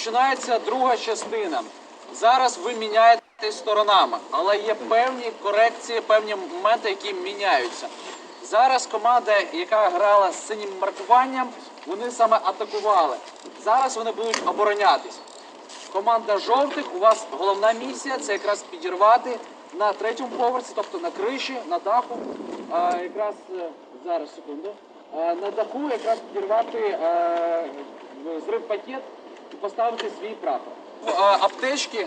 Починається друга частина. Зараз ви міняєтесь сторонами, але є певні корекції, певні моменти, які міняються. Зараз команда, яка грала з синім маркуванням, вони саме атакували. Зараз вони будуть оборонятись. Команда жовтих, у вас головна місія це якраз підірвати на третьому поверсі, тобто на криші, на даху. А, якраз е, зараз секунду. На даху якраз підірвати е, зрив пакет поставити свій прапор. Е, аптечки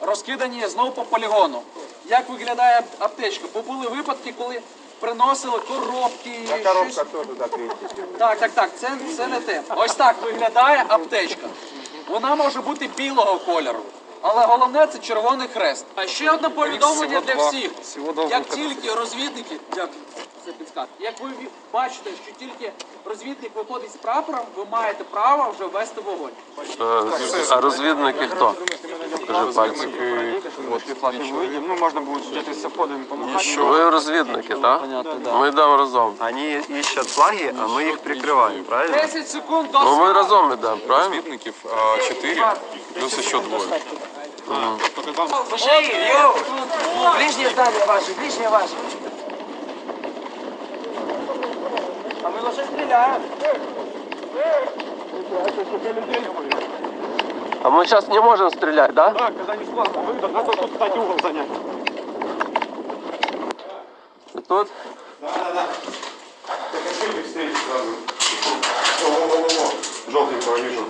розкидані знову по полігону. Як виглядає аптечка? Бо були випадки, коли приносили коробки. щось- тоже туда так, так, так, це, це не те. Ось так виглядає аптечка. Вона може бути білого кольору. Але головне це червоний хрест. А ще одне повідомлення для всіх. Як тільки розвідники, дякую, це підсказка. Як ви ві- бачите, що тільки розвідник виходить з прапором, ви маєте право вже вести вогонь. Е, А розвідники хто? Кажи пальцем. Вот если флаг не выйдем, ну можно будет где-то с подами помахать. Ви розвідники, так? Ми йдемо разом. Они ищут флаги, а мы их прикрываем, правильно? 10 секунд до Ну ми свята. разом йдемо, правильно? Разведников а, 4 плюс еще двое. Ближнее здание ваше, ближнее ваше. А мы уже стреляем. А ми зараз не можемо стріляти, так? Да, когда они с флагом выйдут, надо тут, кстати, угол занять. Тут? Так открыли встреч сразу. Во-во-во-во. Желтенького вижу.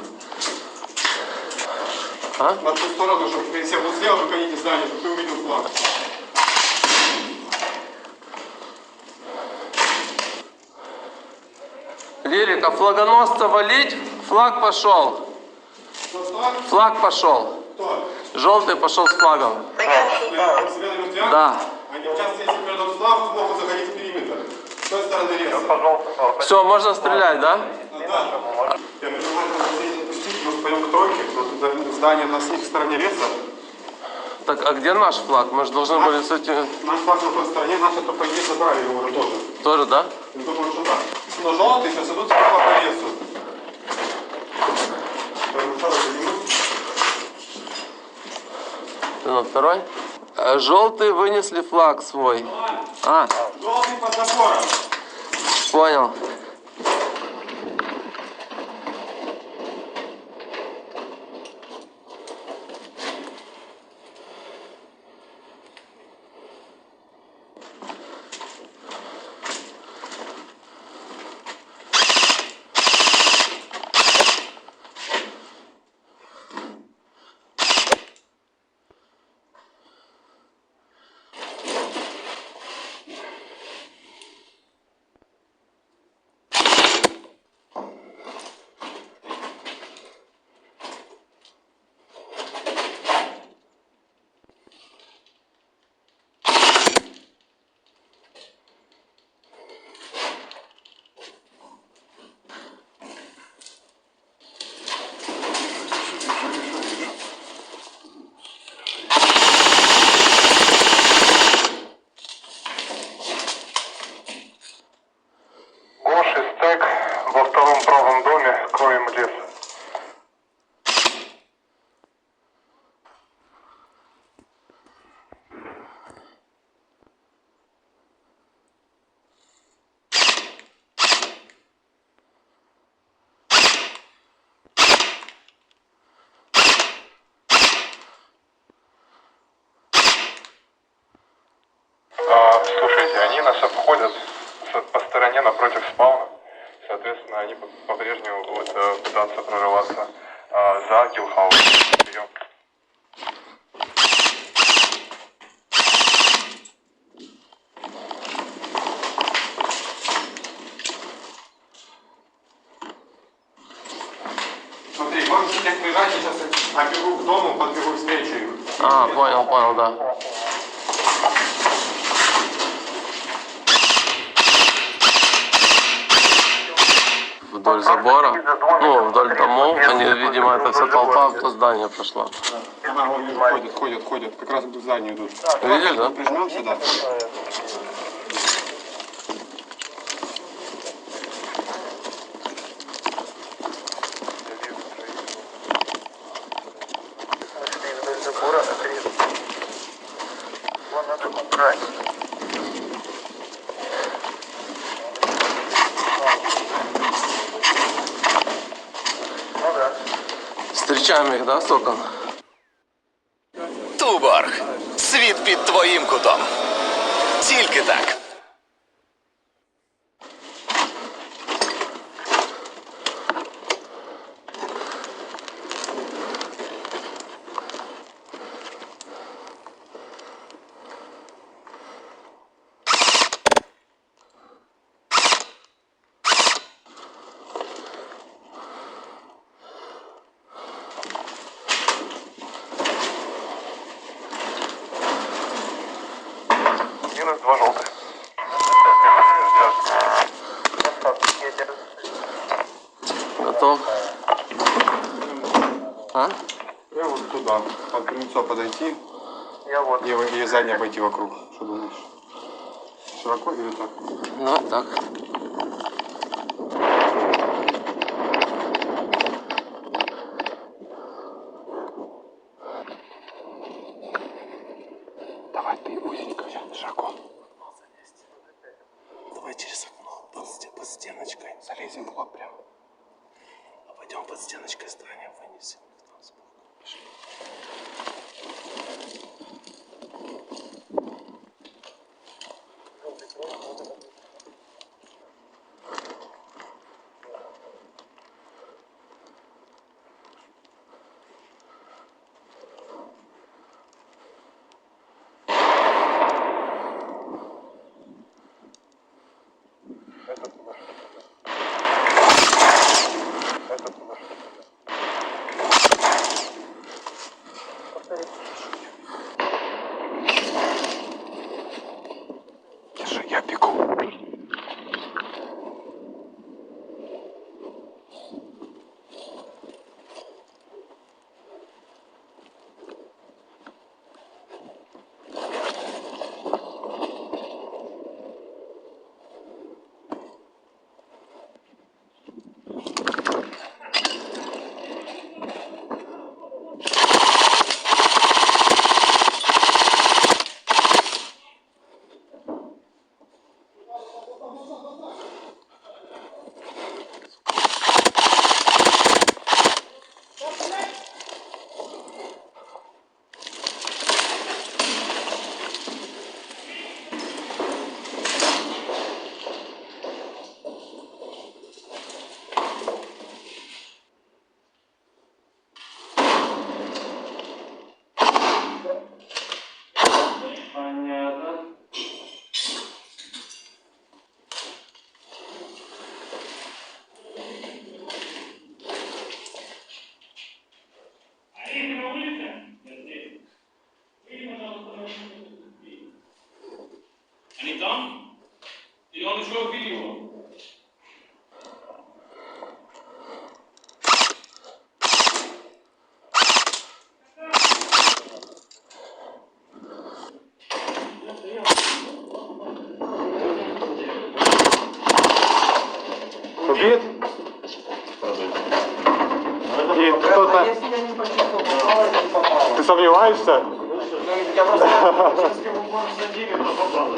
А? На ту сторону, чтобы все вот слева, только не знали, чтобы ты увидел флаг. Лирика, флагоносца валить, флаг пошел. Флаг пошел. Желтый пошел с флагом. Да. Все, можно стрелять, да? Я здесь запустить, может пойдем к тройке, здание на их стороне леса. Так, а где наш флаг? Мы же должны были с этим... Наш флаг на той стороне, наши только здесь забрали его уже тоже. Тоже, да? Я думаю, что да. Но желтый сейчас идут справа по лесу. Шары поднимут. Ты на второй? Э, Желтые вынесли флаг свой. А, Желтый под забором. понял. Гош и стек во втором правом доме кроем лес. А, слушайте, они нас обходят с- по стороне напротив спауна. Соответственно, они по- по-прежнему будут э, пытаться прорываться а, за Гилхаус. Прием. Смотри, можешь всех приезжать, я сейчас оббегу к дому, подбегу встречу. А, понял, понял, да. Вдоль забора, ну, вдоль домов, они, видимо, это вся толпа. Ага, вон, вижу, ходят, ходят, ходят. Как раз к зданию идут. Видишь, да? Прижмемся, да. Зустрічаємо їх, да, соком? Туборг. Світ під твоїм кутом. Тільки так. Готов? А? Я вот туда, под крыльцо подойти Я вот. и, и сзади обойти вокруг. Что думаешь? Широко или так? Ну, так. Там? Или он еще видео? Убит? И кто-то... Ты сомневаешься? Ну, я просто... Бы он садили, то попало.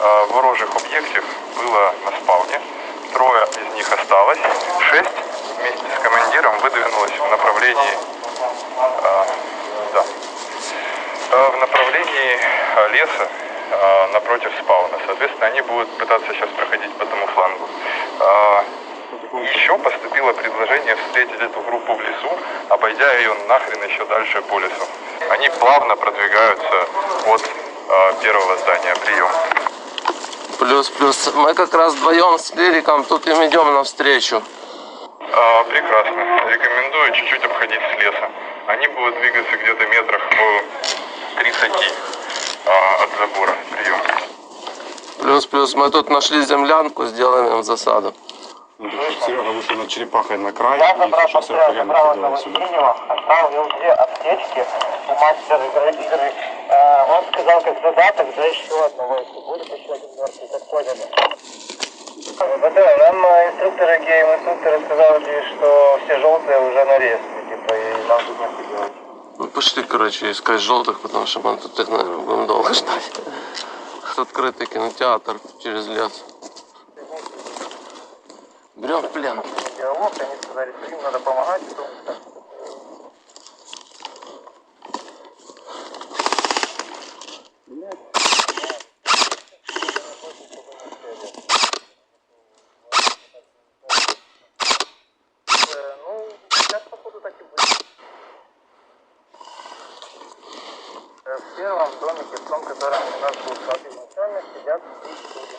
А, ворожих объектов было на спауне. Трое из них осталось. Шесть вместе с командиром выдвинулось в направлении... а, да. А, в направлении леса напротив спауна. Соответственно, они будут пытаться сейчас проходить по тому флангу. Еще поступило предложение встретить эту группу в лесу, обойдя ее нахрен еще дальше по лесу. Они плавно продвигаются от первого здания. Прием. Плюс-плюс. Мы как раз вдвоем с Лириком тут им идем навстречу. А, прекрасно. Рекомендую чуть-чуть обходить с леса. Они будут двигаться где-то метрах в 30 а, от забора. Прием. Плюс-плюс. Мы тут нашли землянку, сделаем им засаду. Серега вышел над черепахой на край и сейчас референдум делает сюда. Отправил две аптечки у мастера игры. Он сказал, как задаток за еще одного, если будет еще один мертвый, как поняли. Да, нам э, инструкторы, гейм-инструкторы сказали, что все желтые уже нарезаны, типа, и нам тут нехуй делать. Ну, пошли, короче, искать желтых, потому что мы тут наверное, будем долго ждать. Открытый кинотеатр через лес. Берем в плен. диалог, они сказали, что им надо помогать, потому что Э, Ну, сейчас, походу, так и будет. Э, В первом домике, в том, котором у нас был сад изначально, сидят три люди.